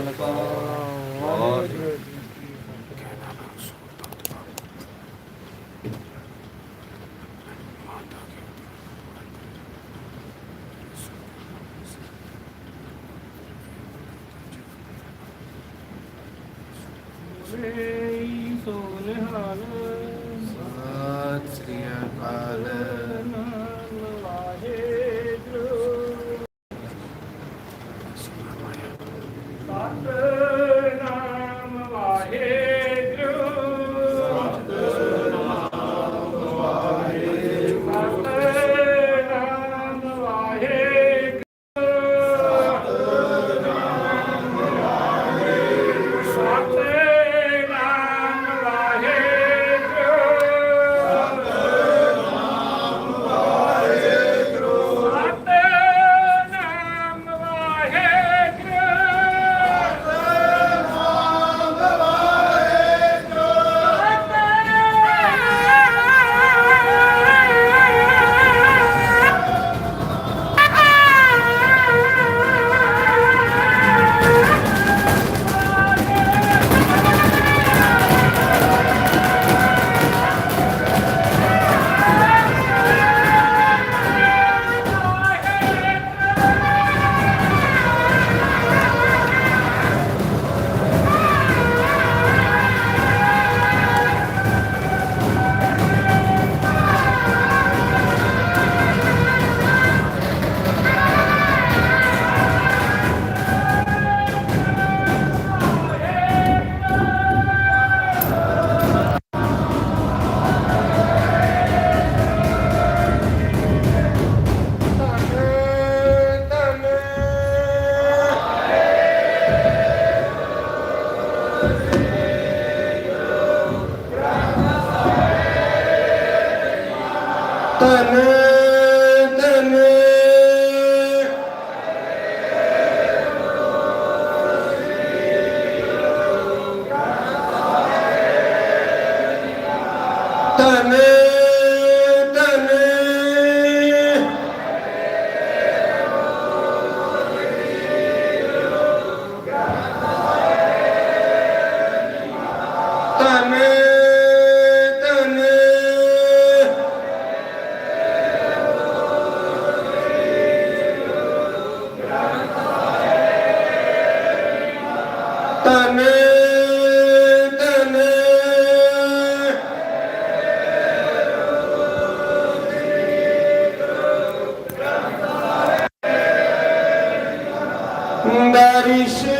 I know. Satnam Waheguru. เตอร์หน้า Krishna.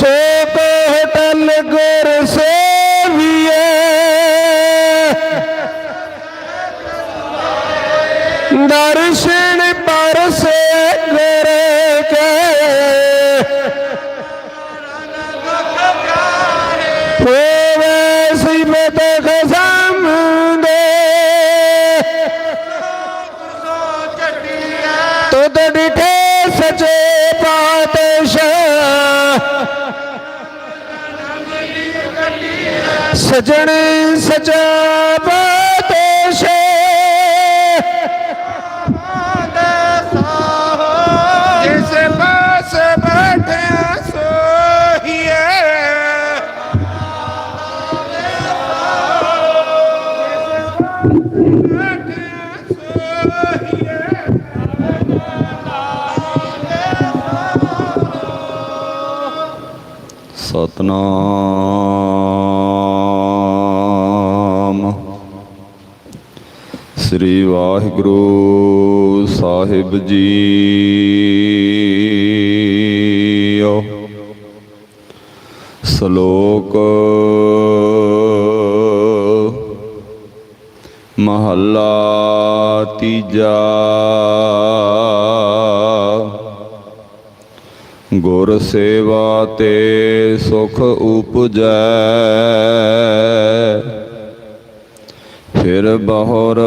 से बेहतल गो ਸਜਣ ਸਚਾ ਸ੍ਰੀ ਵਾਹਿਗੁਰੂ ਸਾਹਿਬ ਜੀ। ਸ਼ਲੋਕ ਮਹੱਲਾ ਤੀਜਾ। ਗੁਰ ਸੇਵਾ ਤੇ ਸੁਖ ਉਪਜੈ। ਫਿਰ ਬਹੁਰ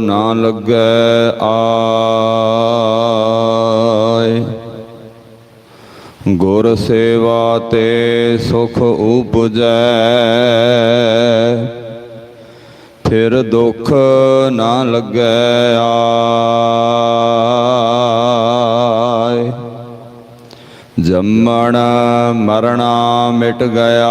ਨਾ ਲੱਗੈ ਆਏ। ਗੁਰ ਸੇਵਾ ਤੇ ਸੁਖ ਉਪਜੈ, ਫਿਰ ਦੁੱਖ ਨਾ ਲੱਗੈ ਆਏ। ਜੰਮਣ ਮਰਣਾ ਮਿਟ ਗਿਆ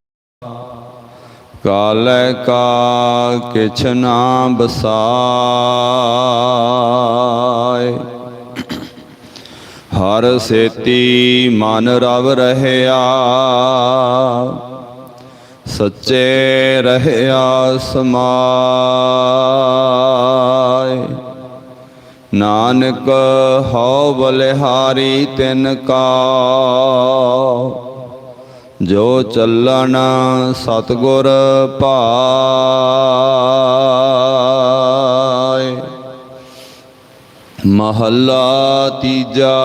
ਕਾਲੇ ਕਾ ਕਿਛ ਨਾ ਬਸਾਏ। ਹਰ ਸੇਤੀ ਮਨ ਰਵ ਰਹਿਆ। ਸੱਚੇ ਰਹਿਆ ਸਮਾਏ। ਨਾਨਕ ਹਉ ਬਲਿਹਾਰੀ ਤਿਨ ਕਾ। ਜੋ ਚੱਲਣ ਸਤਗੁਰ ਭਾਏ ਮਹੱਲਾ ਤੀਜਾ।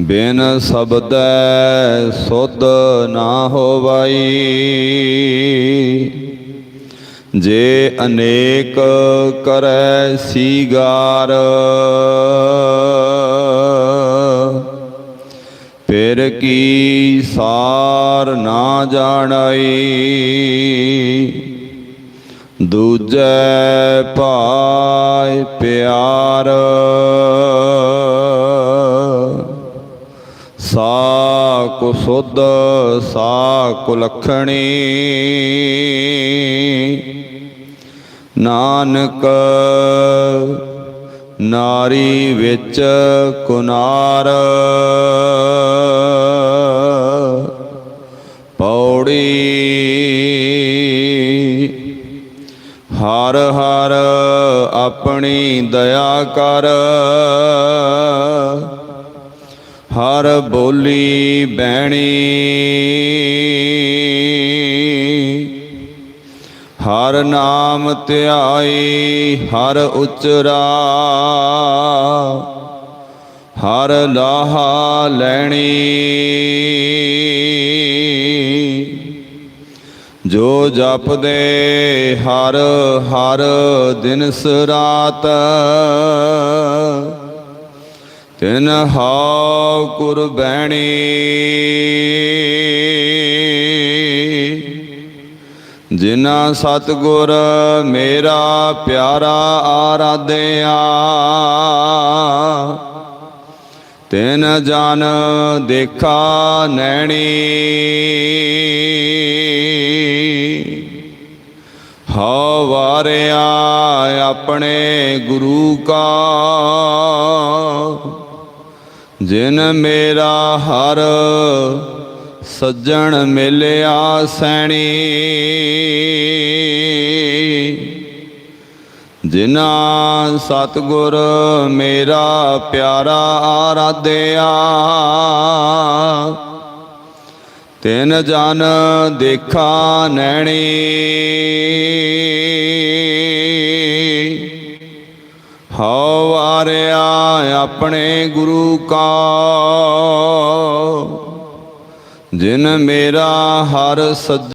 ਬਿਨ ਸ਼ਬਦੈ ਸੁਧ ਨਾ ਹੋਵਈ। ਜੇ ਅਨੇਕ ਕਰੈ ਸੀਗਾਰ। ਫਿਰ ਕੀ ਸਾਰ ਨਾ ਜਾਣਈ। ਦੂਜੈ ਭਾਇ ਪਿਆਰ। ਸਾ ਕੁ ਸੁਧ ਸਾ ਕੁ ਲਖਣੀ। ਨਾਨਕ ਨਾਰੀ ਵਿੱਚ ਕੁਨਾਰ। ਪੌੜੀ ਹਰ ਹਰ ਆਪਣੀ ਦਇਆ ਕਰ। ਹਰ ਬੋਲੀ ਬਹਿਣੀ ਹਰ ਨਾਮ ਧਿਆਈ, ਹਰ ਉਚਰਾ। ਹਰ ਲਾਹਾ ਲੈਣੀ। ਜੋ ਜਪਦੇ, ਹਰ ਹਰ ਦਿਨ ਸਰਾਤ। ਤਿਨ ਹਾਉ ਕੁਰਬੈਣੀ ਜਿਨਾ ਸਤਗੁਰ ਮੇਰਾ ਪਿਆਰਾ ਆਰਾਧਿਆ, ਤਿਨ ਜਨ ਦੇਖਾ ਨੈਣੀ। ਹਉ ਆਪਣੇ ਗੁਰੂ ਕਾ, ਜਿਨ ਮੇਰਾ ਹਰ ਸੱਜਣ ਮਿਲਿਆ ਸੈਣੀ। ਜਿਨਾ ਸਤਗੁਰ ਮੇਰਾ ਪਿਆਰਾ ਆਰਾਧਿਆ, ਤਿਨ ਜਨ ਦੇਖਾ ਨੈਣੀ। ਹਉ ਵਾਰਿਆ ਆਪਣੇ ਗੁਰੂ ਕਾ, ਜਿਨ ਮੇਰਾ ਹਰ ਸੱਜ